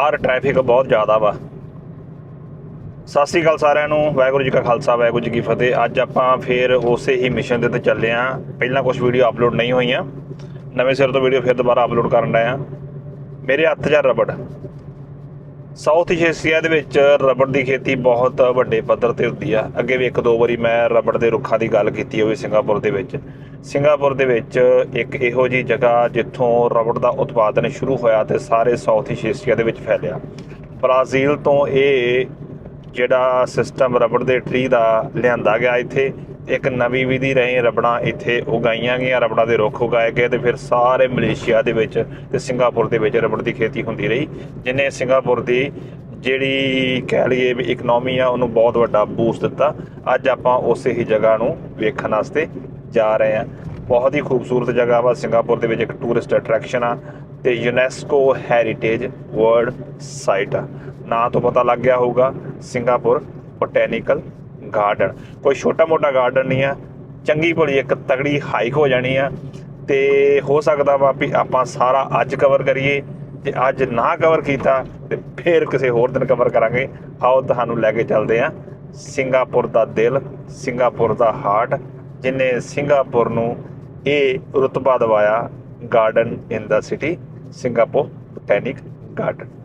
ਬਾਹਰ ਟ੍ਰੈਫਿਕ ਬਹੁਤ ਜ਼ਿਆਦਾ ਵਾ। ਸਤਿ ਸ੍ਰੀ ਅਕਾਲ ਸਾਰਿਆਂ ਨੂੰ, ਵਾਹਿਗੁਰੂ ਜੀ ਕਾ ਖਾਲਸਾ, ਵਾਹਿਗੁਰੂ ਜੀ ਕੀ ਫਤਿਹ। ਅੱਜ ਆਪਾਂ ਫੇਰ ਉਸੇ ਹੀ ਮਿਸ਼ਨ ਦੇ ਉੱਤੇ ਚੱਲੇ ਆਂ। ਪਹਿਲਾਂ ਕੁਝ ਵੀਡੀਓ ਅਪਲੋਡ ਨਹੀਂ ਹੋਈਆਂ। ਨਵੇਂ ਸਿਰ ਤੋਂ ਵੀਡੀਓ ਫਿਰ ਦੁਬਾਰਾ ਅਪਲੋਡ ਕਰਨ ਡਏ ਆਂ। ਮੇਰੇ ਹੱਥ 'ਚ ਰਬੜ। ਸਾਊਥ ਏਸ਼ੀਆ ਦੇ ਵਿੱਚ ਰਬੜ ਦੀ ਖੇਤੀ ਬਹੁਤ ਵੱਡੇ ਪੱਧਰ ਤੇ ਹੁੰਦੀ ਆ। ਅੱਗੇ ਵੀ ਇੱਕ ਦੋ ਵਾਰੀ ਮੈਂ ਰਬੜ ਦੇ ਰੁੱਖਾਂ ਦੀ ਗੱਲ ਕੀਤੀ ਹੋਈ ਸਿੰਗਾਪੁਰ ਦੇ ਵਿੱਚ। ਸਿੰਗਾਪੁਰ ਦੇ ਵਿੱਚ ਇੱਕ ਇਹੋ ਜੀ ਜਗ੍ਹਾ ਜਿੱਥੋਂ ਰਬੜ ਦਾ ਉਤਪਾਦਨ ਸ਼ੁਰੂ ਹੋਇਆ ਤੇ ਸਾਰੇ ਸਾਊਥ ਏਸ਼ੀਆ ਦੇ ਵਿੱਚ ਫੈਲਿਆ। ਬ੍ਰਾਜ਼ੀਲ ਤੋਂ ਇਹ ਜਿਹੜਾ ਸਿਸਟਮ ਰਬੜ ਦੇ ਟਰੀ ਦਾ ਲਿਆਂਦਾ ਗਿਆ ਇੱਥੇ। ਇੱਕ ਨਵੀਂ ਵਿਧੀ ਰਹੀ ਰਬੜਾਂ ਇੱਥੇ ਉਗਾਈਆਂ ਗਈਆਂ, ਰਬੜਾਂ ਦੇ ਰੁੱਖ ਉਗਾਏ ਗਏ ਤੇ ਫਿਰ ਸਾਰੇ ਮਲੇਸ਼ੀਆ ਦੇ ਵਿੱਚ ਤੇ ਸਿੰਗਾਪੁਰ ਦੇ ਵਿੱਚ ਰਬੜ ਦੀ ਖੇਤੀ ਹੁੰਦੀ ਰਹੀ, ਜਿਨੇ ਸਿੰਗਾਪੁਰ ਦੀ ਜਿਹੜੀ ਕਹਿ ਲਈਏ ਵੀ ਇਕਨੋਮੀ ਆ, ਉਹਨੂੰ ਬਹੁਤ ਵੱਡਾ ਬੂਸਟ ਦਿੱਤਾ। ਅੱਜ ਆਪਾਂ ਉਸੇ ਹੀ ਜਗ੍ਹਾ ਨੂੰ ਵੇਖਣ ਵਾਸਤੇ ਜਾ ਰਹੇ ਹਾਂ। ਬਹੁਤ ਹੀ ਖੂਬਸੂਰਤ ਜਗ੍ਹਾ ਵਾ, ਸਿੰਗਾਪੁਰ ਦੇ ਵਿੱਚ ਇੱਕ ਟੂਰਿਸਟ ਅਟਰੈਕਸ਼ਨ ਆ ਤੇ ਯੂਨੈਸਕੋ ਹੈਰੀਟੇਜ ਵਰਲਡ ਸਾਈਟ ਆ। ਨਾਂ ਤੋਂ ਪਤਾ ਲੱਗ ਗਿਆ ਹੋਊਗਾ, ਸਿੰਗਾਪੁਰ ਬੋਟੈਨੀਕਲ ਗਾਰਡਨ ਕੋਈ ਛੋਟਾ ਮੋਟਾ ਗਾਰਡਨ ਨਹੀਂ ਆ ਚੰਗੀ ਭਲੀ ਇੱਕ ਤਗੜੀ ਹਾਈਕ ਹੋ ਜਾਣੀ ਆ ਤੇ ਹੋ ਸਕਦਾ ਵਾ ਵੀ ਆਪਾਂ ਸਾਰਾ ਅੱਜ ਕਵਰ ਕਰੀਏ। ਜੇ ਅੱਜ ਨਾ ਕਵਰ ਕੀਤਾ, ਤੇ ਫਿਰ ਕਿਸੇ ਹੋਰ ਦਿਨ ਕਵਰ ਕਰਾਂਗੇ। ਆਓ ਤੁਹਾਨੂੰ ਲੈ ਕੇ ਚੱਲਦੇ ਆ ਸਿੰਗਾਪੁਰ ਦਾ ਦਿਲ, ਸਿੰਗਾਪੁਰ ਦਾ ਹਾਰਟ ਜਿਨੇ ਸਿੰਗਾਪੁਰ ਨੂੰ ਇਹ ਰੁਤਬਾ ਦਵਾਇਆ garden in the city Singapore botanic garden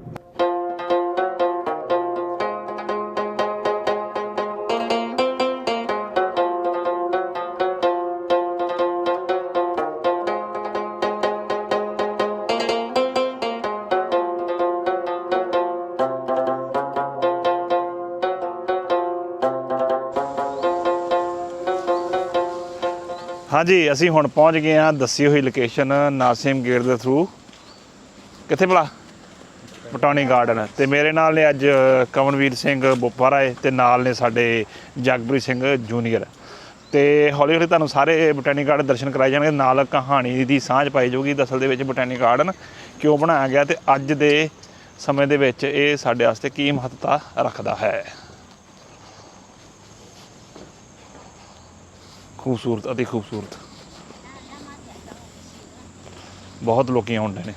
ਹਾਂਜੀ, ਅਸੀਂ ਹੁਣ ਪਹੁੰਚ ਗਏ ਹਾਂ, ਦੱਸੀ ਹੋਈ ਲੋਕੇਸ਼ਨ ਨਾਸਿਮ ਗੇਟ ਦੇ ਥਰੂ ਕਿੱਥੇ ਭਲਾ? ਬਟਾਨੀ ਗਾਰਡਨ ਤੇ ਮੇਰੇ ਨਾਲ ਨੇ ਅੱਜ ਕਮਨਵੀਰ ਸਿੰਘ ਬੋਪਾ ਰਾਏ ਤੇ ਨਾਲ ਨੇ ਸਾਡੇ ਜਗਪ੍ਰੀਤ ਸਿੰਘ ਜੂਨੀਅਰ ਤੇ ਹੌਲੀ ਹੌਲੀ ਤੁਹਾਨੂੰ ਸਾਰੇ ਬੋਟੈਨਿਕ ਗਾਰਡਨ ਦਰਸ਼ਨ ਕਰਾਏ ਜਾਣਗੇ। ਨਾਲ ਕਹਾਣੀ ਦੀ ਸਾਂਝ ਪਾਈ ਜਾਊਗੀ ਦਸਲ ਦੇ ਵਿੱਚ ਬਟਾਨੀ ਗਾਰਡਨ ਕਿਉਂ ਬਣਾਇਆ ਗਿਆ ਤੇ ਅੱਜ ਦੇ ਸਮੇਂ ਦੇ ਵਿੱਚ ਇਹ ਸਾਡੇ ਵਾਸਤੇ ਕੀ ਮਹੱਤਤਾ ਰੱਖਦਾ ਹੈ। ਖੂਬਸੂਰਤ, ਅਤੇ ਖੂਬਸੂਰਤ। ਬਹੁਤ ਲੋਕੀ ਆਉਂਦੇ ਨੇ।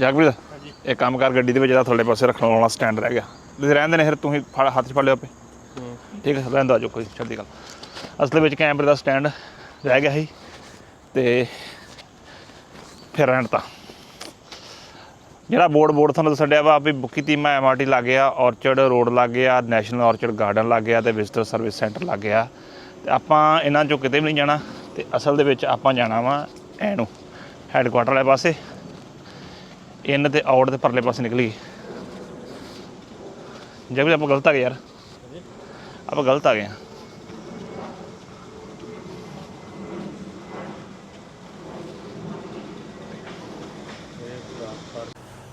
ਜਗਵੀਰ ਇਹ ਕੰਮ ਕਰ, ਗੱਡੀ ਦੇ ਵਿੱਚ ਜਿਹੜਾ ਥੱਲੇ ਪਾਸੇ ਰੱਖਣ ਵਾਲਾ ਸਟੈਂਡ ਰਹਿ ਗਿਆ। ਤੁਸੀਂ ਰਹਿੰਦੇ ਨੇ ਫਿਰ, ਤੁਸੀਂ ਫੜ, ਹੱਥ 'ਚ ਫੜ ਲਿਓ ਆਪੇ। ਠੀਕ ਹੈ, ਰਹਿੰਦਾ ਜੋ ਕੋਈ, ਛੱਡੀ ਗੱਲ। ਅਸਲ ਵਿੱਚ ਕੈਮਰੇ ਦਾ ਸਟੈਂਡ ਰਹਿ ਗਿਆ ਸੀ ਤੇ ਫਿਰ ਰਹਿਣ ਤਾਂ। ਜਿਹੜਾ ਬੋਰਡ ਬੋਰਡ ਤੁਹਾਨੂੰ ਦੱਸਣ ਡਿਆ ਵਾ ਵੀ ਬੁੱਕੀ ਤੀਮਾ ਐਮਆਰਟੀ ਲੱਗ ਗਿਆ ਔਰਚਰਡ ਰੋਡ ਲੱਗ ਗਿਆ ਨੈਸ਼ਨਲ ਔਰਚਰਡ ਗਾਰਡਨ ਲੱਗ ਗਿਆ ਤੇ ਵਿਜ਼ਟਰ ਸਰਵਿਸ ਸੈਂਟਰ ਲੱਗ ਗਿਆ। ਤੇ ਆਪਾਂ ਇਹਨਾਂ ਚੋਂ ਕਿਤੇ ਵੀ ਨਹੀਂ ਜਾਣਾ ਤੇ ਅਸਲ ਦੇ ਵਿੱਚ ਆਪਾਂ ਜਾਣਾ ਵਾ ਐਨੂੰ ਹੈੱਡਕੁਆਟਰ ਵਾਲੇ ਪਾਸੇ। ਇਨ ਤੇ ਆਊਟ ਦੇ ਪਰਲੇ ਪਾਸੇ ਨਿਕਲੀ। ਜੇ ਵੀ ਆਪਾਂ ਗਲਤ ਆ ਗਏ ਯਾਰ। ਆਪਾਂ ਗਲਤ ਆ ਗਏ ਹਾਂ।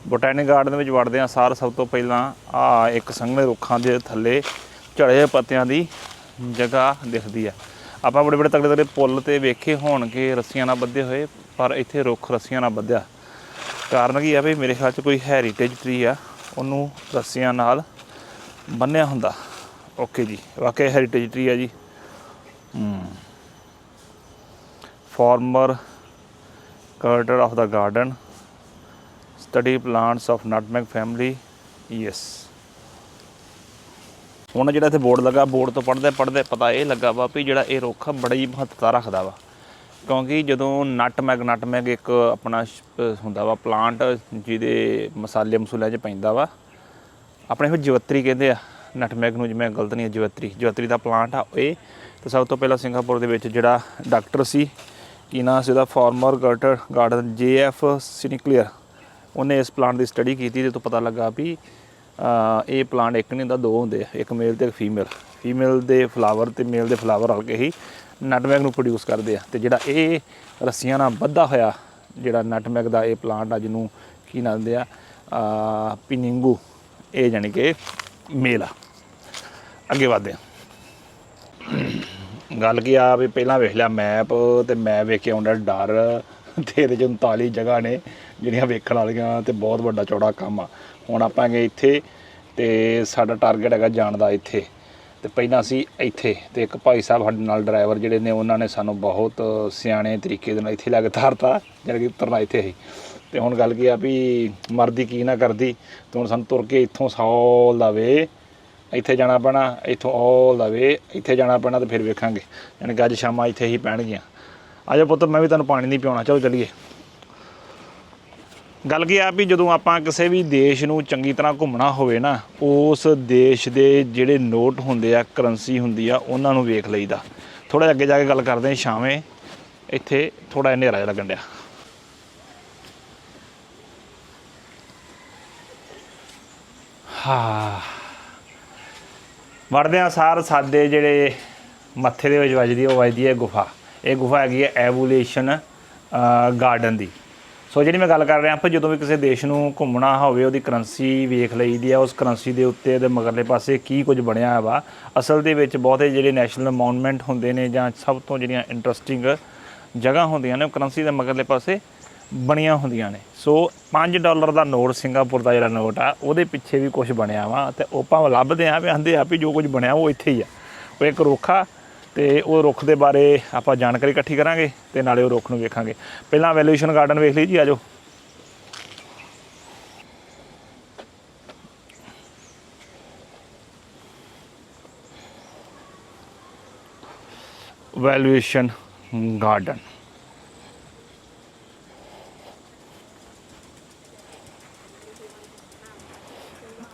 ਬੋਟੈਨਿਕ ਗਾਰਡਨ ਵਿੱਚ ਵੜਦੇ ਆ ਸਾਰ ਸਭ ਤੋਂ ਪਹਿਲਾਂ ਆ ਇੱਕ ਸੰਘਣੇ ਰੁੱਖਾਂ ਦੇ ਥੱਲੇ ਝੜੇ ਪੱਤਿਆਂ ਦੀ ਜਗ੍ਹਾ ਦਿਖਦੀ ਆ ਆਪਾਂ ਬੜੇ ਬੜੇ ਤਗੜੇ ਤਗੜੇ ਪੁੱਲ ਤੇ ਵੇਖੇ ਹੋਣਗੇ ਰੱਸੀਆਂ ਨਾਲ ਬੱਧੇ ਹੋਏ, ਪਰ ਇੱਥੇ ਰੁੱਖ ਰੱਸੀਆਂ ਨਾਲ ਬੱਧਿਆ। ਕਾਰਨ ਕੀ ਆ ਵੀ ਮੇਰੇ ਖਿਆਲ ਚ ਕੋਈ ਹੈਰੀਟੇਜ ਟਰੀ ਆ, ਉਹਨੂੰ ਰੱਸੀਆਂ ਨਾਲ ਬੰਨਿਆ ਹੁੰਦਾ। ਓਕੇ ਜੀ ਵਾਕਈ ਹੈਰੀਟੇਜ ਟਰੀ ਆ ਜੀ। Former curator of the garden study plants of nutmeg family yes ਹੁਣ ਜਿਹੜਾ ਇੱਥੇ ਬੋਰਡ ਲੱਗਾ, ਬੋਰਡ ਤੋਂ ਪੜ੍ਹਦੇ ਪੜ੍ਹਦੇ ਪਤਾ ਇਹ ਲੱਗਾ ਵਾ ਵੀ ਜਿਹੜਾ ਇਹ ਰੁੱਖ ਬੜੀ ਮਹੱਤਤਾ ਰੱਖਦਾ ਵਾ। ਕਿਉਂਕਿ ਜਦੋਂ ਨਟਮੈਗ ਨਟਮੈਗ ਇੱਕ ਆਪਣਾ ਹੁੰਦਾ ਵਾ ਪਲਾਂਟ ਜਿਹਦੇ ਮਸਾਲੇ ਮਸੂਲਿਆਂ 'ਚ ਪੈਂਦਾ ਵਾ, ਆਪਣੇ ਫਿਰ ਜਵਤਰੀ ਕਹਿੰਦੇ ਆ ਨਟਮੈਗ ਨੂੰ ਜਿਵੇਂ ਗਲਤ ਨਹੀਂ ਹੈ ਜਵੱਤਰੀ। ਜਵੱਤਰੀ ਦਾ ਪਲਾਂਟ ਆ ਇਹ। ਤੇ ਸਭ ਤੋਂ ਪਹਿਲਾਂ ਸਿੰਗਾਪੁਰ ਦੇ ਵਿੱਚ ਜਿਹੜਾ ਡਾਕਟਰ ਸੀ, ਕੀ ਨਾਂ ਸੀ ਉਹਦਾ? ਫਾਰਮਰ ਗਾਰਟਰ ਗਾਰਡਨ ਜੇਐਫ ਸਿਨਿਕਲੀਅਰ ਉਹਨੇ ਇਸ ਪਲਾਂਟ ਦੀ ਸਟੱਡੀ ਕੀਤੀ ਤੇ ਤੋਂ ਪਤਾ ਲੱਗਾ ਵੀ ਇਹ ਪਲਾਂਟ ਇੱਕ ਨਹੀਂ ਹੁੰਦਾ ਦੋ ਹੁੰਦੇ ਆ ਇੱਕ ਮੇਲ ਤੇ ਇੱਕ ਫੀਮੇਲ ਫੀਮੇਲ ਦੇ ਫਲਾਵਰ ਤੇ ਮੇਲ ਦੇ ਫਲਾਵਰ ਰਲ ਕੇ ਹੀ ਨਟਮੈਗ ਨੂੰ ਪ੍ਰੋਡਿਊਸ ਕਰਦੇ ਆ ਤੇ ਜਿਹੜਾ ਇਹ ਰੱਸੀਆਂ ਨਾਲ ਬੱਧਾ ਹੋਇਆ ਜਿਹੜਾ ਨਟਮੈਗ ਦਾ ਇਹ ਪਲਾਂਟ ਆ ਜਿਹਨੂੰ ਕੀ ਨਾਂ ਦਿੰਦੇ ਆ ਅਹ, ਪਿਨਿੰਗੂ ਇਹ ਜਾਣੀ ਕਿ ਮੇਲ ਆ। ਅੱਗੇ ਵਧਦੇ ਆ। ਗੱਲ ਕੀ ਆ ਵੀ ਪਹਿਲਾਂ ਵੇਖ ਲਿਆ ਮੈਪ ਤੇ ਮੈਂ ਵੇਖ ਕੇ ਆਉਂਦਾ ਡਰ ਤੇ ਇਹਦੇ 'ਚ 39 ਜਗ੍ਹਾ ਨੇ। ਜਿਹੜੀਆਂ ਵੇਖਣ ਵਾਲੀਆਂ ਤੇ ਬਹੁਤ ਵੱਡਾ ਚੌੜਾ ਕੰਮ ਆ। ਹੁਣ ਆਪਾਂ ਗਏ ਇੱਥੇ ਤੇ ਸਾਡਾ ਟਾਰਗੇਟ ਹੈਗਾ ਜਾਣ ਦਾ ਇੱਥੇ। ਤੇ ਪਹਿਲਾਂ ਅਸੀਂ ਇੱਥੇ ਤੇ ਇੱਕ ਭਾਈ ਸਾਹਿਬ ਸਾਡੇ ਨਾਲ ਡਰਾਈਵਰ ਜਿਹੜੇ ਨੇ, ਉਹਨਾਂ ਨੇ ਸਾਨੂੰ ਬਹੁਤ ਸਿਆਣੇ ਤਰੀਕੇ ਦੇ ਨਾਲ ਇੱਥੇ ਲੈ ਕੇ ਜਾਣੀ ਕਿ ਉਤਰਨਾ ਇੱਥੇ ਹੀ। ਤੇ ਹੁਣ ਗੱਲ ਕੀ ਆ ਵੀ ਮਰਦੀ ਕੀ ਨਾ ਕਰਦੀ, ਤੇ ਹੁਣ ਸਾਨੂੰ ਤੁਰ ਕੇ ਇੱਥੋਂ ਸੌ ਲਵੇ ਇੱਥੇ ਜਾਣਾ ਪੈਣਾ, ਇੱਥੋਂ ਆਲ ਲਵੇ ਇੱਥੇ ਜਾਣਾ ਪੈਣਾ ਤੇ ਫਿਰ ਵੇਖਾਂਗੇ। ਯਾਨੀ ਕਿ ਅੱਜ ਸ਼ਾਮਾਂ ਇੱਥੇ ਹੀ ਪੈਣਗੀਆਂ। ਆਜੋ ਪੁੱਤ, ਮੈਂ ਵੀ ਤੁਹਾਨੂੰ ਪਾਣੀ ਨਹੀਂ ਪਿਉਣਾ, ਚਲੋ ਚਲੀਏ। ਗੱਲ ਕੀ ਆ ਵੀ ਜਦੋਂ ਆਪਾਂ ਕਿਸੇ ਵੀ ਦੇਸ਼ ਨੂੰ ਚੰਗੀ ਤਰ੍ਹਾਂ ਘੁੰਮਣਾ ਹੋਵੇ ਨਾ ਉਸ ਦੇਸ਼ ਦੇ ਜਿਹੜੇ ਨੋਟ ਹੁੰਦੇ ਆ ਕਰੰਸੀ ਹੁੰਦੀ ਆ ਉਹਨਾਂ ਨੂੰ ਵੇਖ ਲਈਦਾ। ਥੋੜਾ ਅੱਗੇ ਜਾ ਕੇ ਗੱਲ ਕਰਦੇ ਹਾਂ ਸ਼ਾਮੇ। ਇੱਥੇ ਥੋੜਾ ਹਨੇਰਾ ਜਿਹਾ ਲੱਗਣ ਡਿਆ। ਹਾਂ। ਵੜਦੇ ਆ ਸਾਰ ਸਾਡੇ ਜਿਹੜੇ ਮੱਥੇ ਦੇ ਵਿੱਚ ਵੱਜਦੀ ਆ, ਉਹ ਵੱਜਦੀ ਹੈ ਗੁਫਾ। ਇਹ ਗੁਫਾ ਹੈਗੀ ਹੈ ਐਵੋਲੂਸ਼ਨ ਗਾਰਡਨ ਦੀ। ਸੋ ਜਿਹੜੀ ਮੈਂ ਗੱਲ ਕਰ ਰਿਹਾ, ਆਪਾਂ ਜਦੋਂ ਵੀ ਕਿਸੇ ਦੇਸ਼ ਨੂੰ ਘੁੰਮਣਾ ਹੋਵੇ, ਉਹਦੀ ਕਰੰਸੀ ਵੇਖ ਲਈਦੀ ਆ, ਉਸ ਕਰੰਸੀ ਦੇ ਉੱਤੇ ਦੇ ਮਗਰਲੇ ਪਾਸੇ ਕੀ ਕੁਝ ਬਣਿਆ ਵਾ, ਅਸਲ ਦੇ ਵਿੱਚ ਬਹੁਤੇ ਜਿਹੜੇ ਨੈਸ਼ਨਲ ਮੌਨੂਮੈਂਟ ਹੁੰਦੇ ਨੇ ਜਾਂ ਸਭ ਤੋਂ ਜਿਹੜੀਆਂ ਇੰਟਰਸਟਿੰਗ ਜਗ੍ਹਾ ਹੁੰਦੀਆਂ ਨੇ, ਉਹ ਕਰੰਸੀ ਦੇ ਮਗਰਲੇ ਪਾਸੇ ਬਣੀਆਂ ਹੁੰਦੀਆਂ ਨੇ। ਸੋ 5 ਡਾਲਰ ਦਾ ਨੋਟ ਸਿੰਗਾਪੁਰ ਦਾ ਜਿਹੜਾ ਨੋਟ ਆ, ਉਹਦੇ ਪਿੱਛੇ ਵੀ ਕੁਝ ਬਣਿਆ ਵਾ ਤੇ ਉਹ ਆਪਾਂ ਲੱਭਦੇ ਆ, ਵੀ ਆਂਦੇ ਆ ਵੀ ਜੋ ਕੁਝ ਬਣਿਆ ਉਹ ਇੱਥੇ ਹੀ ਆ। ਉਹ ਇੱਕ ਰੁੱਖ ਤੇ ਉਹ ਰੁੱਖ ਦੇ ਬਾਰੇ ਆਪਾਂ ਜਾਣਕਾਰੀ ਇਕੱਠੀ ਕਰਾਂਗੇ ਤੇ ਨਾਲੇ ਉਹ ਰੁੱਖ ਨੂੰ ਵੇਖਾਂਗੇ। ਪਹਿਲਾਂ ਵੈਲੂਏਸ਼ਨ ਗਾਰਡਨ ਵੇਖ ਲਈ ਜੀ ਆਜੋ ਵੈਲੂਏਸ਼ਨ ਗਾਰਡਨ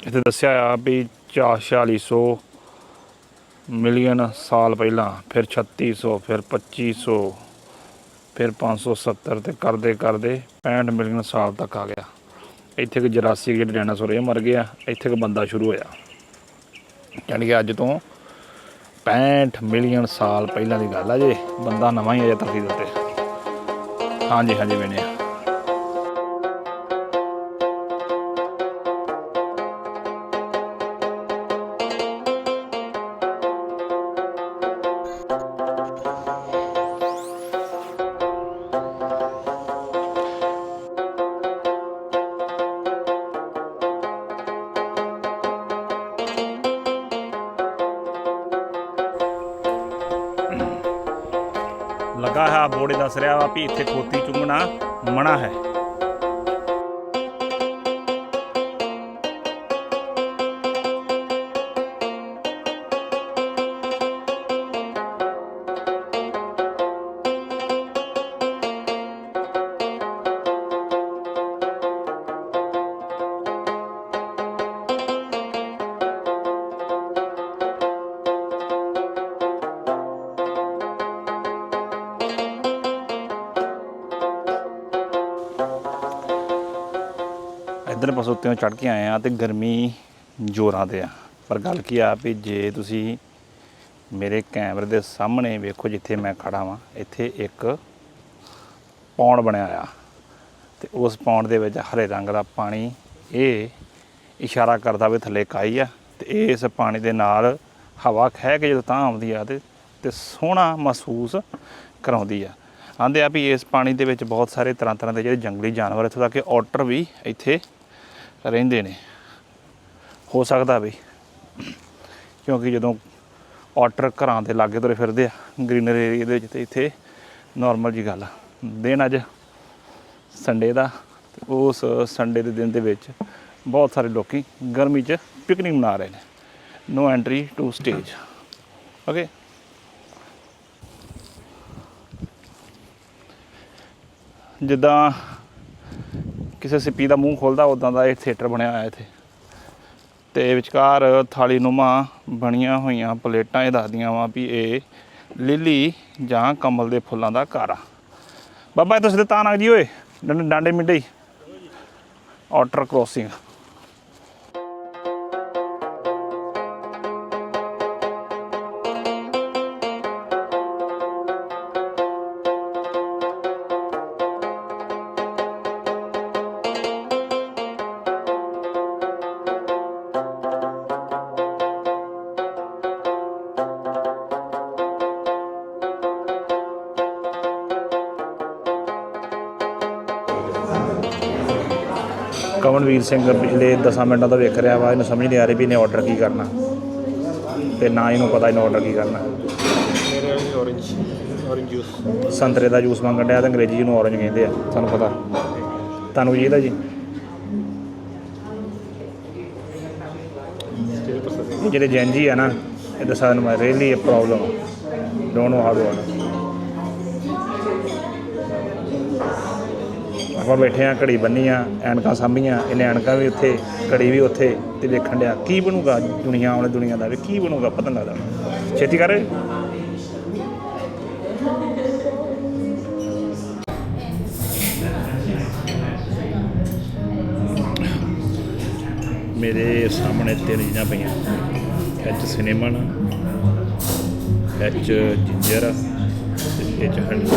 ਇੱਥੇ ਦੱਸਿਆ ਆ ਵੀ 4600 ਮਿਲੀਅਨ ਸਾਲ ਪਹਿਲਾਂ, ਫਿਰ 3600 ਫਿਰ 2500 ਫਿਰ 570 ਤੇ ਕਰਦੇ ਕਰਦੇ 65 ਮਿਲੀਅਨ ਸਾਲ ਤੱਕ ਆ ਗਿਆ। ਇੱਥੇ ਕਿ ਜਰਾਸੀ ਜਿਹੜੇ ਡਾਇਨਾਸੌਰ ਇਹ ਮਰ ਗਿਆ, ਇੱਥੇ ਕਿ ਬੰਦਾ ਸ਼ੁਰੂ ਹੋਇਆ। ਯਾਨੀ ਕਿ ਅੱਜ ਤੋਂ 65 ਮਿਲੀਅਨ ਸਾਲ ਪਹਿਲਾਂ ਦੀ ਗੱਲ ਆ ਜੇ। ਬੰਦਾ ਨਵਾਂ ਹੀ ਆਇਆ ਧਰਤੀ ਦੇ ਉੱਤੇ। ਹਾਂਜੀ ਹਾਂਜੀ ਮੈਨੇ ਲਗਾ ਬੋੜੇ ਦੱਸ ਰਿਹਾ ਵਾ ਵੀ ਇੱਥੇ ਖੋਤੀ ਚੁੰਗਣਾ ਮਨਾ ਹੈ। ਇੱਧਰ ਪਾਸੋਂ ਉੱਤੇ ਚੜ ਕੇ ਆਏ ਆ ਤੇ ਗਰਮੀ ਜ਼ੋਰਾਂ ਤੇ ਆ। ਪਰ ਗੱਲ ਕੀ ਆ ਵੀ ਜੇ ਤੁਸੀਂ ਮੇਰੇ ਕੈਮਰੇ ਦੇ ਸਾਹਮਣੇ ਵੇਖੋ ਜਿੱਥੇ ਮੈਂ ਖੜਾ ਵਾਂ, ਇੱਥੇ ਇੱਕ ਪੌਂਡ ਬਣਿਆ ਆ ਤੇ ਉਸ ਪੌਂਡ ਦੇ ਵਿੱਚ ਹਰੇ ਰੰਗ ਦਾ ਪਾਣੀ ਇਹ ਇਸ਼ਾਰਾ ਕਰਦਾ ਵੀ ਥੱਲੇ ਕਾਈ ਆ ਤੇ ਇਸ ਪਾਣੀ ਦੇ ਨਾਲ ਹਵਾ ਖਹਿ ਕੇ ਜਦੋਂ ਤਾਂ ਆਉਂਦੀ ਆ ਤੇ ਤੇ ਸੋਹਣਾ ਮਹਿਸੂਸ ਕਰਾਉਂਦੀ ਆ। ਆਂਦੇ ਆ ਵੀ ਇਸ ਪਾਣੀ ਦੇ ਵਿੱਚ ਬਹੁਤ ਸਾਰੇ ਤਰ੍ਹਾਂ ਤਰ੍ਹਾਂ ਦੇ ਜਿਹੜੇ ਜੰਗਲੀ ਜਾਨਵਰ ਇੱਥੋਂ ਤੱਕ ਕਿ ਔਟਰ ਵੀ ਇੱਥੇ ਰਹਿੰਦੇ ਨੇ। ਹੋ ਸਕਦਾ ਵੀ। ਕਿਉਂਕਿ ਜਦੋਂ ਔਟਰ ਘਰਾਂ ਦੇ ਲਾਗੇ ਤੁਰੇ ਫਿਰਦੇ ਆ ਗ੍ਰੀਨਰ ਏਰੀਆ ਦੇ ਵਿੱਚ ਤੇ ਇੱਥੇ ਨਾਰਮਲ ਜੀ ਗੱਲ ਆ। ਦਿਨ ਅੱਜ ਸੰਡੇ ਦਾ ਉਸ ਸੰਡੇ ਦੇ ਦਿਨ ਦੇ ਵਿੱਚ ਬਹੁਤ ਸਾਰੇ ਲੋਕੀ ਗਰਮੀ 'ਚ ਪਿਕਨਿਕ ਮਨਾ ਰਹੇ ਨੇ। No entry to stage okay ਜਿੱਦਾਂ ਕਿਸੇ ਸਿੱਪੀ ਦਾ ਮੂੰਹ ਖੋਲਦਾ ਉਦਾਂ ਦਾ ਇਹ ਥੀਏਟਰ ਬਣਿਆ ਹੋਇਆ ਇੱਥੇ। ਤੇ ਵਿਚਕਾਰ ਥਾਲੀ ਨੁਮਾ ਬਣੀਆਂ ਹੋਈਆਂ ਪਲੇਟਾਂ ਇਹ ਦੱਸਦੀਆਂ ਵਾ ਵੀ ਇਹ ਲਿਲੀ ਜਾਂ ਕਮਲ ਦੇ ਫੁੱਲਾਂ ਦਾ ਘਰ ਆ। ਬਾਬਾ ਇਹ ਤੁਸੀਂ ਤੇ ਤਾਂ ਜੀ ਓਏ, ਡੰਡੇ ਡਾਂਡੇ ਮਿੰਡੇ ਹੀ। ਆਊਟਰ ਕ੍ਰੋਸਿੰਗ ਕਮਲਵੀਰ ਸਿੰਘ ਪਿਛਲੇ 10 ਮਿੰਟਾਂ ਤੋਂ ਵੇਖ ਰਿਹਾ ਵਾ, ਇਹਨੂੰ ਸਮਝ ਨਹੀਂ ਆ ਰਹੀ ਵੀ ਇਹਨੇ ਆਰਡਰ ਕੀ ਕਰਨਾ। ਤੇ ਨਾ ਇਹਨੂੰ ਪਤਾ ਇਹਨੇ ਆਰਡਰ ਕੀ ਕਰਨਾ। ਮੇਰੇ ਵਾਲੀ orange ਸੰਤਰੇ ਦਾ ਜੂਸ ਮੰਗਣ ਡਿਆ ਤੇ ਅੰਗਰੇਜ਼ੀ ਨੂੰ ਔਰੰਜ ਕਹਿੰਦੇ ਆ, ਤੁਹਾਨੂੰ ਪਤਾ। ਤੁਹਾਨੂੰ ਕੀ ਚਾਹੀਦਾ ਜੀ? ਇਹ ਜਿਹੜੇ ਜੈਨਜੀ ਆ ਨਾ, ਇਹ ਦੱਸਾਂ ਨੂੰ really uh problem don't know how to ਆਪਾਂ ਬੈਠੇ ਆ, ਘੜੀ ਬੰਨੀ ਆ, ਐਨਕਾਂ ਸਾਂਭੀਆਂ, ਇਹਨੇ ਐਨਕਾਂ ਵੀ ਉੱਥੇ, ਘੜੀ ਵੀ ਉੱਥੇ ਤੇ ਵੇਖਣ ਡਿਆ, ਕੀ ਬਣੂਗਾ ਦੁਨੀਆ ਵਾਲੇ ਦੁਨੀਆ ਦਾ ਵੀ, ਕੀ ਬਣੂਗਾ ਪਤਾ ਨਹੀਂ ਲੱਗਦਾ। ਛੇਤੀ ਕਰ। ਮੇਰੇ ਸਾਹਮਣੇ ਤਿੰਨ ਚੀਜ਼ਾਂ ਪਈਆਂ। ਐਚ ਸਿਨੇਮਨ ਐਚ ਜਿੰਜਰ ਤੇ H honey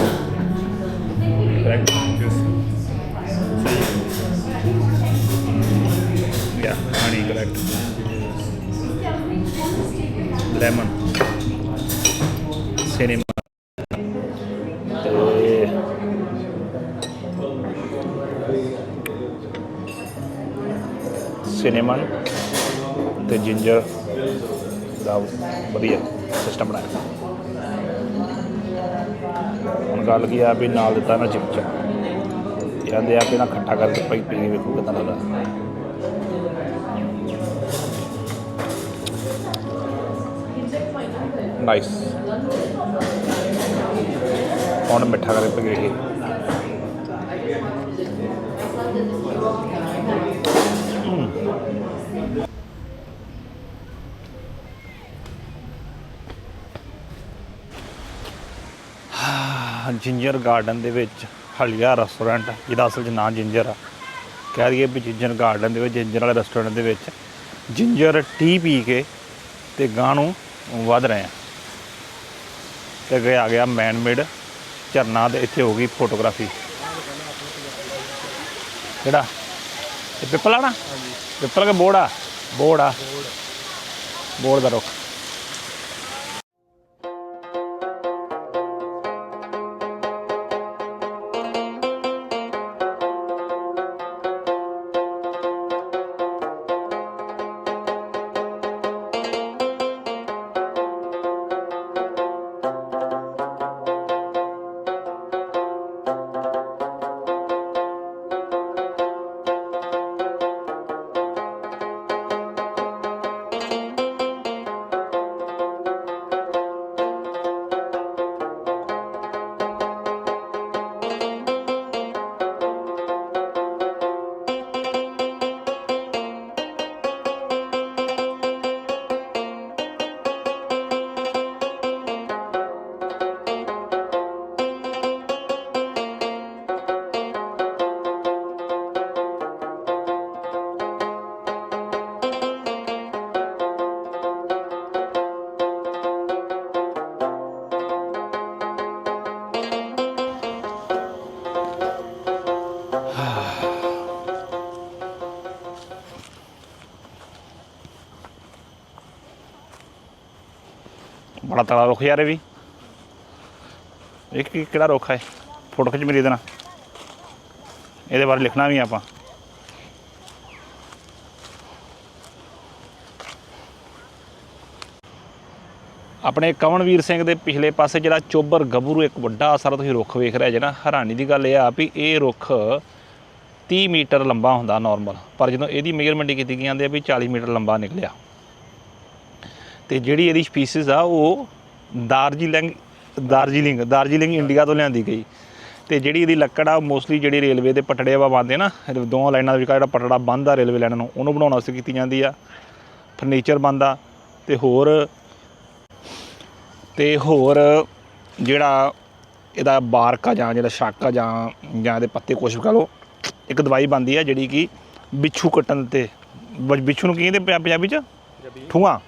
correct Yeah, honey correct. Lemon. Cinema. Cinnamon ਤੇ ਜਿੰਜਰ ਦਾ ਵਧੀਆ ਸਿਸਟਮ ਬਣਾਇਆ ਹੁਣ ਗੱਲ ਕੀ ਆ ਵੀ ਨਾਲ ਦਿੱਤਾ ਨਾ ਚਿਮਚਾ ਕਹਿੰਦੇ ਆ ਕਿ ਨਾ ਖੱਟਾ ਕਰਕੇ ਪਈ ਪੀ ਵੇਖੋ ਕਿਦਾਂ ਲੱਗਦਾ। ਨਾਈਸ ਹੁਣ ਮਿੱਠਾ ਕਰਕੇ ਪੀ ਕੇ ਜਿੰਜਰ ਗਾਰਡਨ ਦੇ ਵਿੱਚ ਹਲੀਆ ਰੈਸਟੋਰੈਂਟ ਜਿਹਦਾ ਅਸਲ 'ਚ ਨਾਂ ਜਿੰਜਰ ਆ। ਕਹਿ ਦਈਏ ਵੀ ਜਿੰਜਰ ਗਾਰਡਨ ਦੇ ਵਿੱਚ ਜਿੰਜਰ ਵਾਲੇ ਰੈਸਟੋਰੈਂਟ ਦੇ ਵਿੱਚ ਜਿੰਜਰ ਟੀ ਪੀ ਕੇ ਤੇ ਗਾਂ ਨੂੰ ਵੱਧ ਰਹੇ ਆ। ਤੇ ਅੱਗੇ ਆ ਗਿਆ ਮੈਨ ਮੇਡ ਝਰਨਾ ਤੇ ਇੱਥੇ ਹੋ ਗਈ ਫੋਟੋਗ੍ਰਾਫੀ ਕਿਹੜਾ? ਇਹ ਪਿੱਪਲ ਆ ਨਾ? ਪਿੱਪਲ ਕੇ ਬੋੜ ਆ? ਬੋੜ ਆ। ਬੋੜ ਦਾ ਰੁੱਖ। ਬੜਾ ਤੜਾ ਰੁੱਖ ਯਾਰ ਇਹ ਵੀ। ਇਹ ਕੀ ਕਿਹੜਾ ਰੁੱਖ ਹੈ? ਫੋਟੋ ਖਿੱਚ ਮੇਰੀ ਇਹਦੇ ਨਾਲ। ਇਹਦੇ ਬਾਰੇ ਲਿਖਣਾ ਵੀ ਆਪਾਂ। ਆਪਣੇ ਕਵਨਵੀਰ ਸਿੰਘ ਦੇ ਪਿਛਲੇ ਪਾਸੇ ਜਿਹੜਾ ਚੋਬਰ ਗੱਭਰੂ ਇੱਕ ਵੱਡਾ ਸਾਰਾ ਤੁਸੀਂ ਰੁੱਖ ਵੇਖ ਰਹੇ ਜੇ ਨਾ ਹੈਰਾਨੀ ਦੀ ਗੱਲ ਇਹ ਆ ਵੀ ਇਹ ਰੁੱਖ 30 ਮੀਟਰ ਲੰਬਾ ਹੁੰਦਾ ਨਾਰਮਲ ਪਰ ਜਦੋਂ ਇਹਦੀ ਮੇਜਰਮੈਂਟ ਕੀਤੀ ਗਈ ਜਾਂਦੇ ਆ ਵੀ 40 ਮੀਟਰ ਲੰਬਾ ਨਿਕਲਿਆ। ਤੇ ਜਿਹੜੀ ਇਹਦੀ ਸਪੀਸੀਜ਼ ਆ ਉਹ ਦਾਰਜੀਲਿੰਗ ਦਾਰਜੀਲਿੰਗ ਦਾਰਜੀਲਿੰਗ ਇੰਡੀਆ ਤੋਂ ਲਿਆਂਦੀ ਗਈ। ਤੇ ਜਿਹੜੀ ਇਹਦੀ ਲੱਕੜ ਆ ਮੋਸਟਲੀ ਜਿਹੜੀ ਰੇਲਵੇ ਦੇ ਪਟੜੇ ਵਾ ਬੰਦੇ ਨਾ ਦੋਵਾਂ ਲਾਈਨਾਂ ਦੇ ਵਿਚਕਾਰ ਜਿਹੜਾ ਪਟੜਾ ਬੰਨਦਾ ਰੇਲਵੇ ਲਾਈਨਾਂ ਨੂੰ ਉਹਨੂੰ ਬਣਾਉਣ ਵਾਸਤੇ ਕੀਤੀ ਜਾਂਦੀ ਆ। ਫਰਨੀਚਰ ਬੰਦਾ ਤੇ ਹੋਰ ਤੇ ਹੋਰ ਜਿਹੜਾ ਇਹਦਾ ਬਾਰਕ ਆ ਜਾਂ ਜਿਹੜਾ ਸ਼ੱਕ ਆ ਜਾਂ ਜਾਂ ਇਹਦੇ ਪੱਤੇ ਕੁਛ ਵੀ ਕਹ ਲਓ ਇੱਕ ਦਵਾਈ ਬੰਦੀ ਆ ਜਿਹੜੀ ਕਿ ਬਿੱਛੂ ਕੱਟਣ ਤੇ ਬਿੱਛੂ ਨੂੰ ਕੀ ਕਹਿੰਦੇ ਪੰਜਾ- ਪੰਜਾਬੀ ਚ। ਠੂਆਂ।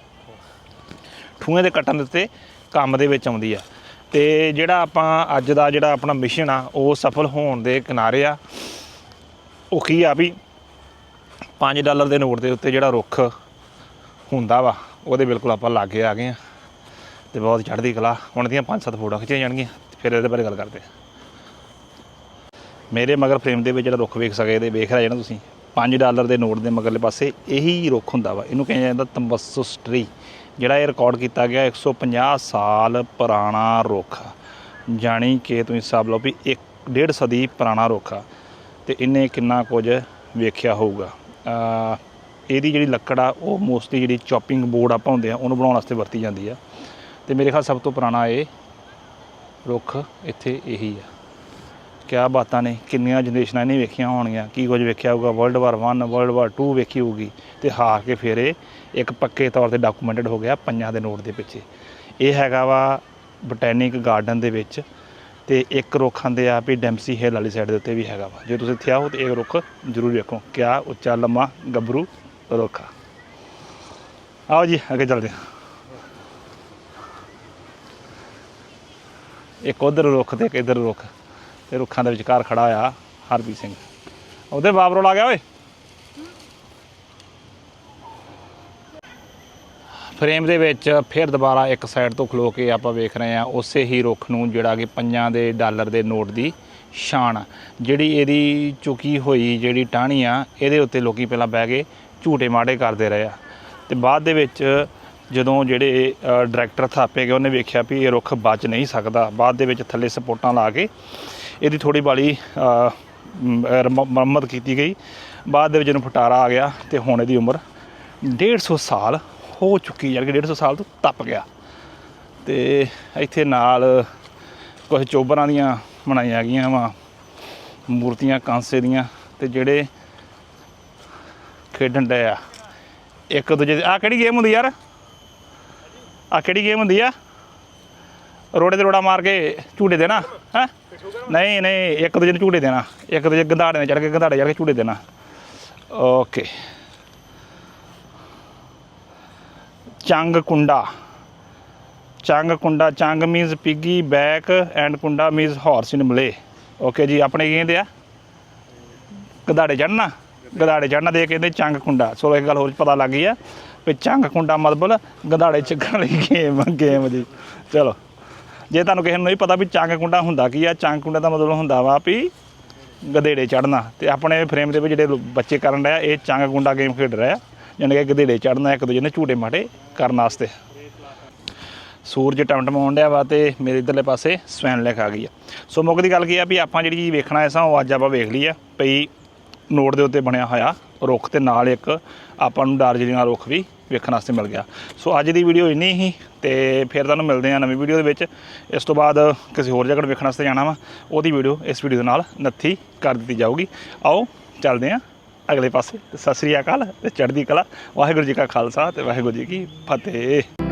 ਠੂਏ ਦੇ ਕੱਟਣ ਦੇ ਉੱਤੇ ਕੰਮ ਦੇ ਵਿੱਚ ਆਉਂਦੀ ਆ। ਤੇ ਜਿਹੜਾ ਆਪਾਂ ਅੱਜ ਦਾ ਜਿਹੜਾ ਆਪਣਾ ਮਿਸ਼ਨ ਆ, ਉਹ ਸਫਲ ਹੋਣ ਦੇ ਕਿਨਾਰੇ ਆ, ਉਹ ਕੀ ਆ ਵੀ 5 ਡਾਲਰ ਦੇ ਨੋਟ ਦੇ ਉੱਤੇ ਜਿਹੜਾ ਰੁੱਖ ਹੁੰਦਾ ਵਾ, ਉਹਦੇ ਬਿਲਕੁਲ ਆਪਾਂ ਲਾਗੇ ਆ ਗਏ ਆ। ਤੇ ਬਹੁਤ ਚੜ੍ਹਦੀ ਕਲਾ, ਹੁਣ ਦੀਆਂ 5-7 ਫੋਟੋਆਂ ਖਿੱਚੀਆਂ ਜਾਣਗੀਆਂ ਫਿਰ ਇਹਦੇ ਬਾਰੇ ਗੱਲ ਕਰਦੇ ਆ। ਮੇਰੇ ਮਗਰ ਫਰੇਮ ਦੇ ਵਿੱਚ ਜਿਹੜਾ ਰੁੱਖ ਵੇਖ ਸਕਦੇ ਤੇ ਵੇਖ ਰਹੇ ਨਾ ਤੁਸੀਂ? 5 ਡਾਲਰ ਦੇ ਨੋਟ ਦੇ ਮਗਰਲੇ ਪਾਸੇ ਇਹੀ ਰੁੱਖ ਹੁੰਦਾ ਵਾ, ਇਹਨੂੰ ਕਿਹਾ ਜਾਂਦਾ ਤੰਬਸੁਸ ਟਰੀ ਜਿਹੜਾ ਇਹ ਰਿਕਾਰਡ ਕੀਤਾ ਗਿਆ 150 ਸਾਲ ਪੁਰਾਣਾ ਰੁੱਖ। ਜਾਣੀ ਕਿ ਤੁਸੀਂ ਹਿਸਾਬ ਲਓ ਵੀ ਇੱਕ, ਡੇਢ ਸਦੀ ਪੁਰਾਣਾ ਰੁੱਖ ਆ। ਤੇ ਇਹਨੇ ਕਿੰਨਾ ਕੁਝ ਵੇਖਿਆ ਹੋਊਗਾ। ਇਹਦੀ ਜਿਹੜੀ ਲੱਕੜ ਆ, ਉਹ ਮੋਸਟਲੀ ਜਿਹੜੀ ਚੌਪਿੰਗ ਬੋਰਡ ਆਪਾਂ ਹੁੰਦੇ ਆ, ਉਹਨੂੰ ਬਣਾਉਣ ਵਾਸਤੇ ਵਰਤੀ ਜਾਂਦੀ ਆ। ਤੇ ਮੇਰੇ ਖਿਆਲ ਸਭ ਤੋਂ ਪੁਰਾਣਾ ਇਹ ਰੁੱਖ ਇੱਥੇ ਇਹੀ ਆ। ਕਿਆ ਬਾਤਾਂ ਨੇ? ਕਿੰਨੀਆਂ ਜਨਰੇਸ਼ਨਾਂ ਇਹਨੇ ਵੇਖੀਆਂ ਹੋਣਗੀਆਂ? ਕੀ ਕੁਝ ਵੇਖਿਆ ਹੋਊਗਾ? ਵਰਲਡ ਵਾਰ 1 ਵਰਲਡ ਵਾਰ 2 ਵੇਖੀ ਹੋਊਗੀ। ਤੇ ਹਾਰ ਕੇ ਫਿਰ ਇਹ ਇੱਕ ਪੱਕੇ ਤੌਰ ਤੇ ਡਾਕੂਮੈਂਟਡ ਹੋ ਗਿਆ ਪੰਜਾਂ ਦੇ ਨੋਟ ਦੇ ਪਿੱਛੇ। ਇਹ ਹੈਗਾ ਵਾ ਬੋਟੈਨਿਕ ਗਾਰਡਨ ਦੇ ਵਿੱਚ ਤੇ ਇੱਕ ਰੁੱਖ ਆਂਦੇ ਆ ਵੀ ਡੈਮਸੀ ਹਿੱਲ ਵਾਲੀ ਸਾਈਡ ਦੇ ਉੱਤੇ ਵੀ ਹੈਗਾ ਵਾ। ਜੇ ਤੁਸੀਂ ਇੱਥੇ ਆਓ ਤੇ ਇਹ ਰੁੱਖ ਜ਼ਰੂਰ ਵੇਖੋ। ਕਿਆ ਉੱਚਾ, ਲੰਮਾ, ਗੱਭਰੂ ਰੁੱਖ ਆਓ ਜੀ, ਅੱਗੇ ਚੱਲਦੇ ਹਾਂ। ਇੱਕ ਉਧਰ ਰੁੱਖ ਤੇ ਇੱਕ ਇਧਰ ਰੁੱਖ। ਤੇ ਰੁੱਖਾਂ ਦੇ ਵਿਚਕਾਰ ਖੜਾ ਆ, ਹਰਪ੍ਰੀਤ ਸਿੰਘ। ਉਹਦੇ ਬਾਬਰੋਲ ਆ ਗਿਆ ਓਏ। ਫਰੇਮ ਦੇ ਵਿੱਚ ਫਿਰ ਦੁਬਾਰਾ ਇੱਕ ਸਾਈਡ ਤੋਂ ਖਲੋ ਕੇ ਆਪਾਂ ਵੇਖ ਰਹੇ ਹਾਂ, ਉਸੇ ਹੀ ਰੁੱਖ ਨੂੰ ਜਿਹੜਾ ਕਿ ਪੰਜਾਂ ਦੇ ਡਾਲਰ ਦੇ ਨੋਟ ਦੀ ਸ਼ਾਨ ਆ। ਜਿਹੜੀ ਇਹਦੀ ਚੁਕੀ ਹੋਈ ਜਿਹੜੀ ਟਾਹਣੀ ਆ, ਇਹਦੇ ਉੱਤੇ ਲੋਕੀ ਪਹਿਲਾਂ ਬਹਿ ਕੇ ਝੂਟੇ ਮਾੜੇ ਕਰਦੇ ਰਹੇ ਆ। ਤੇ ਬਾਅਦ ਦੇ ਵਿੱਚ ਜਦੋਂ ਜਿਹੜੇ ਡਾਇਰੈਕਟਰ ਥਾਪੇ ਗਏ, ਉਹਨੇ ਵੇਖਿਆ ਵੀ ਇਹ ਰੁੱਖ ਬਚ ਨਹੀਂ ਸਕਦਾ। ਬਾਅਦ ਦੇ ਵਿੱਚ ਥੱਲੇ ਸਪੋਰਟਾਂ ਲਾ ਕੇ ਇਹਦੀ ਥੋੜੀ ਬਾਲੀ ਮੁਰੰਮਤ ਕੀਤੀ ਗਈ। ਬਾਅਦ ਦੇ ਵਿੱਚ ਇਹਨੂੰ ਫਟਾਰਾ ਆ ਗਿਆ ਤੇ ਹੁਣ ਇਹਦੀ ਉਮਰ 150 ਸਾਲ ਹੋ ਚੁੱਕੀ ਯਾਰ ਕਿ 150 ਸਾਲ ਤੋਂ ਟੱਪ ਗਿਆ। ਤੇ ਇੱਥੇ ਨਾਲ ਕੁਝ ਚੋਬਰਾਂ ਦੀਆਂ ਬਣਾਈਆਂ ਗਈਆਂ ਵਾ, ਮੂਰਤੀਆਂ, ਕਾਂਸੇ ਦੀਆਂ, ਤੇ ਜਿਹੜੇ ਖੇਡਣ ਡਏ ਆ। ਇੱਕ ਦੂਜੇ ਆ ਕਿਹੜੀ ਗੇਮ ਹੁੰਦੀ ਯਾਰ? ਆ ਕਿਹੜੀ ਗੇਮ ਹੁੰਦੀ ਆ? ਰੋੜੇ ਤੇ ਰੋੜਾ ਮਾਰ ਕੇ ਝੂਟੇ ਦੇਣਾ ਹੈ? ਨਹੀਂ ਨਹੀਂ, ਇੱਕ ਦੂਜੇ ਨੂੰ ਝੂਟੇ ਦੇਣਾ। ਇੱਕ ਦੂਜੇ ਗੰਧਾੜੇ ਨੇ ਚੜ ਕੇ ਗੰਧਾੜੇ ਚੜ ਕੇ ਝੂਟੇ ਦੇਣਾ। ਓਕੇ। ਚੰਗ ਕੁੰਡਾ ਚੰਗ ਕੁੰਡਾ ਚੰਗ ਮੀਨਸ ਪਿੱਗੀ ਬੈਕ ਐਂਡ ਕੁੰਡਾ means horse in Malay okay ਜੀ, ਆਪਣੇ ਕੀ ਕਹਿੰਦੇ ਆ? ਗਧਾੜੇ ਚੜਨਾ ਗਧਾੜੇ ਚੜਨਾ ਦੇ ਕਹਿੰਦੇ ਚੰਗ ਕੁੰਡਾ ਸੋ ਇੱਕ ਗੱਲ ਹੋਰ ਪਤਾ ਲੱਗ ਗਈ ਆ ਵੀ ਚੰਗ ਕੁੰਡਾ ਮਤਲਬ ਗਧਾੜੇ ਚੱਕਣ ਲਈ ਗੇਮ ਗੇਮ ਜੀ। ਚਲੋ। ਜੇ ਤੁਹਾਨੂੰ ਕਿਸੇ ਨੂੰ ਨਹੀਂ ਪਤਾ ਵੀ ਚੰਗ ਕੁੰਡਾ ਹੁੰਦਾ ਕੀ ਆ, ਚੰਗ ਕੁੰਡਾ ਦਾ ਮਤਲਬ ਹੁੰਦਾ ਵਾ ਵੀ ਗਧੇੜੇ ਚੜਨਾ ਤੇ ਆਪਣੇ ਫਰੇਮ ਦੇ ਵਿੱਚ ਜਿਹੜੇ ਬੱਚੇ ਕਰਨ ਰਿਹਾ ਇਹ ਚੰਗ ਕੁੰਡਾ ਗੇਮ ਖੇਡ ਰਿਹਾ ਆ ਯਾਨੀ ਕਿ ਗਧੇੜੇ ਚੜਨਾ ਇੱਕ ਦੂਜੇ ਨੇ ਝੂਟੇ ਮਾਟੇ ਕਰਨ ਵਾਸਤੇ। ਸੂਰਜ ਟਮਟਮਾਉਣ ਡਿਆ ਵਾ ਤੇ ਮੇਰੇ ਇਧਰਲੇ ਪਾਸੇ ਸਵੈਨ ਲਿਖ ਆ ਗਈ ਆ। ਸੋ ਮੁੱਖ ਦੀ ਗੱਲ ਕੀ ਆ ਵੀ ਆਪਾਂ ਜਿਹੜੀ ਚੀਜ਼ ਵੇਖਣਾ ਐ ਉਹ ਅੱਜ ਆਪਾਂ ਵੇਖ ਲਈ ਆ ਪਈ ਨੋਟ ਦੇ ਉੱਤੇ ਬਣਿਆ ਹੋਇਆ ਰੁੱਖ ਤੇ ਨਾਲ ਇੱਕ ਆਪਾਂ ਨੂੰ ਦਾਰਜਲਿੰਗ ਦਾ ਰੁੱਖ ਵੀ ਵੇਖਣ ਵਾਸਤੇ ਮਿਲ ਗਿਆ। ਸੋ ਅੱਜ ਦੀ ਵੀਡੀਓ ਇੰਨੀ ਹੀ ਤੇ ਫਿਰ ਤੁਹਾਨੂੰ ਮਿਲਦੇ ਆ ਨਵੀਂ ਵੀਡੀਓ ਦੇ ਵਿੱਚ। ਇਸ ਤੋਂ ਬਾਅਦ ਕਿਸੇ ਹੋਰ ਜਗ੍ਹਾ ਵੇਖਣ ਵਾਸਤੇ ਜਾਣਾ ਵਾ, ਉਹਦੀ ਵੀਡੀਓ ਇਸ ਵੀਡੀਓ ਦੇ ਨਾਲ ਨੱਥੀ ਕਰ ਦਿੱਤੀ ਜਾਊਗੀ। ਆਓ, ਚੱਲਦੇ ਆ ਅਗਲੇ ਪਾਸੇ। ਸਤਿ ਸ੍ਰੀ ਅਕਾਲ ਤੇ ਚੜ੍ਹਦੀ ਕਲਾ। ਵਾਹਿਗੁਰੂ ਜੀ ਕਾ ਖਾਲਸਾ ਤੇ ਵਾਹਿਗੁਰੂ ਜੀ ਕੀ ਫਤਿਹ।